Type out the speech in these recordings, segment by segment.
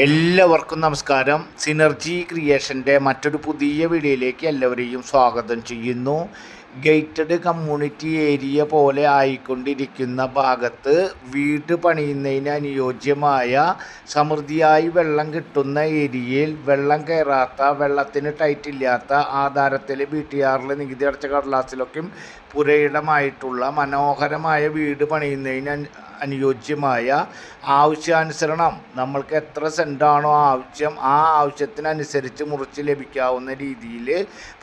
എല്ലാവർക്കും നമസ്കാരം. സിനർജി ക്രിയേഷന്റെ മറ്റൊരു പുതിയ വീഡിയോയിലേക്ക് എല്ലാവരെയും സ്വാഗതം ചെയ്യുന്നു. ഗേറ്റഡ് കമ്മ്യൂണിറ്റി ഏരിയ പോലെ ആയിക്കൊണ്ടിരിക്കുന്ന ഭാഗത്ത് വീട് പണിയുന്നതിന് അനുയോജ്യമായ സമൃദ്ധിയായി വെള്ളം കിട്ടുന്ന ഏരിയയിൽ വെള്ളം കയറാത്ത വെള്ളത്തിന് ടൈറ്റ് ഇല്ലാത്ത ആധാരത്തിൽ ബി ടി ആറിൽ നികുതി അടച്ച കടലാസിലൊക്കെയും പുരയിടമായിട്ടുള്ള മനോഹരമായ വീട് പണിയുന്നതിന് അനുയോജ്യമായ ആവശ്യാനുസരണം. നമ്മൾക്ക് എത്ര സെന്റാണോ ആവശ്യം ആ ആവശ്യത്തിനനുസരിച്ച് മുറിച്ച് ലഭിക്കാവുന്ന രീതിയിൽ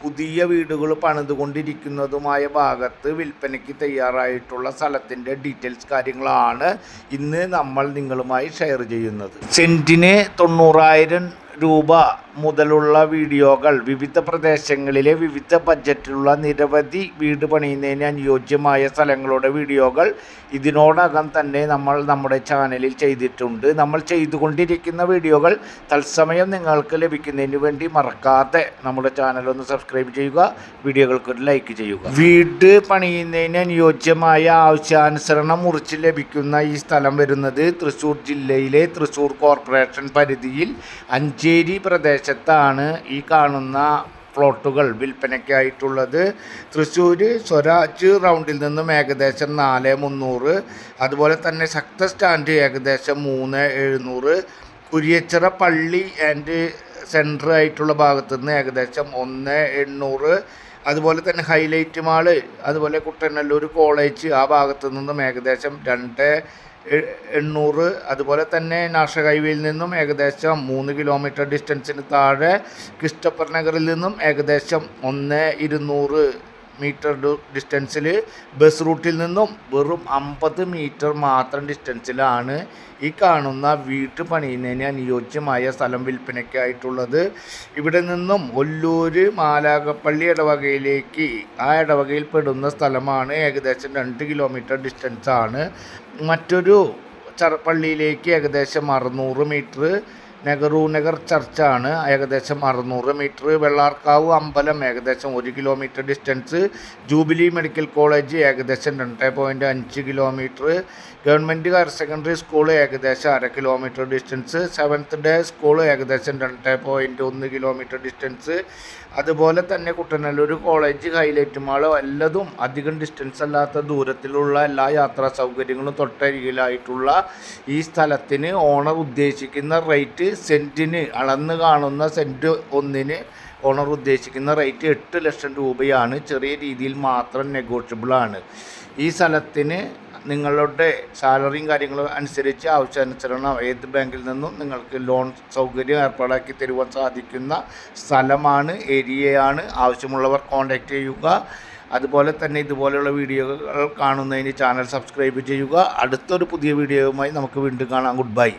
പുതിയ വീടുകൾ പണിതുകൊണ്ടിരിക്കുന്നതുമായ ഭാഗത്ത് വിൽപ്പനയ്ക്ക് തയ്യാറായിട്ടുള്ള സ്ഥലത്തിന്റെ ഡീറ്റെയിൽസ് കാര്യങ്ങളാണ് ഇന്ന് നമ്മൾ നിങ്ങളുമായി ഷെയർ ചെയ്യുന്നത്. സെന്റിന് തൊണ്ണൂറായിരം രൂപ മുതലുള്ള വീഡിയോകൾ വിവിധ പ്രദേശങ്ങളിലെ വിവിധ ബജറ്റിലുള്ള നിരവധി വീട് പണിയുന്നതിന് അനുയോജ്യമായ സ്ഥലങ്ങളുടെ വീഡിയോകൾ ഇതിനോടകം തന്നെ നമ്മൾ നമ്മുടെ ചാനലിൽ ചെയ്തിട്ടുണ്ട്. നമ്മൾ ചെയ്തുകൊണ്ടിരിക്കുന്ന വീഡിയോകൾ തത്സമയം നിങ്ങൾക്ക് ലഭിക്കുന്നതിന് വേണ്ടി മറക്കാതെ നമ്മുടെ ചാനൽ ഒന്ന് സബ്സ്ക്രൈബ് ചെയ്യുക വീഡിയോകൾക്ക് ഒരു ലൈക്ക് ചെയ്യുക. വീട് പണിയുന്നതിന് അനുയോജ്യമായ ആവശ്യാനുസരണം മുറിച്ച് ലഭിക്കുന്ന ഈ സ്ഥലം വരുന്നത് തൃശ്ശൂർ ജില്ലയിലെ തൃശ്ശൂർ കോർപ്പറേഷൻ പരിധിയിൽ അഞ്ചേരി പ്രദേശത്താണ് ഈ കാണുന്ന പ്ലോട്ടുകൾ വിൽപ്പനയ്ക്കായിട്ടുള്ളത്. തൃശ്ശൂർ സ്വരാജ് റൗണ്ടിൽ നിന്നും ഏകദേശം നാല് മുന്നൂറ് അതുപോലെ തന്നെ ശക്ത സ്റ്റാൻഡ് ഏകദേശം മൂന്ന് എഴുന്നൂറ് കുരിയച്ചിറ പള്ളി ആൻഡ് സെന്റർ ആയിട്ടുള്ള ഭാഗത്തു നിന്ന് ഏകദേശം ഒന്ന് എണ്ണൂറ് അതുപോലെ തന്നെ ഹൈലൈറ്റ് മാൾ അതുപോലെ കുട്ടനല്ലൂർ കോളേജ് ആ ഭാഗത്തു നിന്നും ഏകദേശം രണ്ട് എണ്ണൂറ് അതുപോലെ തന്നെ നാഷണൽ ഹൈവേയിൽ നിന്നും ഏകദേശം മൂന്ന് കിലോമീറ്റർ ഡിസ്റ്റൻസിന് താഴെ ക്രിസ്റ്റഫർ നഗറിൽ നിന്നും ഏകദേശം ഒന്ന് ഇരുന്നൂറ്. മീറ്റർ ഡിസ്റ്റൻസിൽ ബസ് റൂട്ടിൽ നിന്നും വെറും അമ്പത് മീറ്റർ മാത്രം ഡിസ്റ്റൻസിലാണ് ഈ കാണുന്ന വീട്ട് പണിയുന്നതിന് അനുയോജ്യമായ സ്ഥലം വിൽപ്പനയ്ക്കായിട്ടുള്ളത്. ഇവിടെ നിന്നും ഒല്ലൂര് മാലാകപ്പള്ളി ഇടവകയിലേക്ക് ആ ഇടവകയിൽ പെടുന്ന സ്ഥലമാണ് ഏകദേശം രണ്ട് കിലോമീറ്റർ ഡിസ്റ്റൻസാണ് മറ്റൊരു ചറപ്പള്ളിയിലേക്ക് ഏകദേശം അറുന്നൂറ് മീറ്റർ നെഹ്റു നഗർ ചർച്ചാണ്. ഏകദേശം അറുന്നൂറ് മീറ്റർ വെള്ളാർക്കാവ് അമ്പലം ഏകദേശം ഒരു kilometre distance jubilee medical college ഏകദേശം രണ്ട് പോയിന്റ് അഞ്ച് kilometre government higher secondary school ഏകദേശം അര kilometre distance seventh day school ഏകദേശം രണ്ട് പോയിന്റ് ഒന്ന് കിലോമീറ്റർ ഡിസ്റ്റൻസ് അതുപോലെ തന്നെ കുട്ടനല്ലൂർ കോളേജ് ഹൈലൈറ്റ് മാൾ വല്ലതും അധികം ഡിസ്റ്റൻസ് അല്ലാത്ത ദൂരത്തിലുള്ള എല്ലാ യാത്രാ സൗകര്യങ്ങളും തൊട്ടരികിലായിട്ടുള്ള ഈ സ്ഥലത്തിന് ഓണർ ഉദ്ദേശിക്കുന്ന റേറ്റ് സെന്റിന് അളന്ന് കാണുന്ന സെന്റ് ഒന്നിന് ഓണർ ഉദ്ദേശിക്കുന്ന റേറ്റ് എട്ട് ലക്ഷം രൂപയാണ്. ചെറിയ രീതിയിൽ മാത്രം നെഗോഷ്യബിളാണ് ഈ സ്ഥലത്തിന് നിങ്ങളുടെ സാലറിയും കാര്യങ്ങളും അനുസരിച്ച് ആവശ്യാനുസരണം ഏത് ബാങ്കിൽ നിന്നും നിങ്ങൾക്ക് ലോൺ സൗകര്യം ഏർപ്പാടാക്കി തരുവാൻ സാധിക്കുന്ന സ്ഥലമാണ് ഏരിയയാണ്. ആവശ്യമുള്ളവർ കോൺടാക്റ്റ് ചെയ്യുക. അതുപോലെ തന്നെ ഇതുപോലെയുള്ള വീഡിയോകൾ കാണുന്നതിന് ചാനൽ സബ്സ്ക്രൈബ് ചെയ്യുക. അടുത്തൊരു പുതിയ വീഡിയോയുമായി നമുക്ക് വീണ്ടും കാണാം. Good bye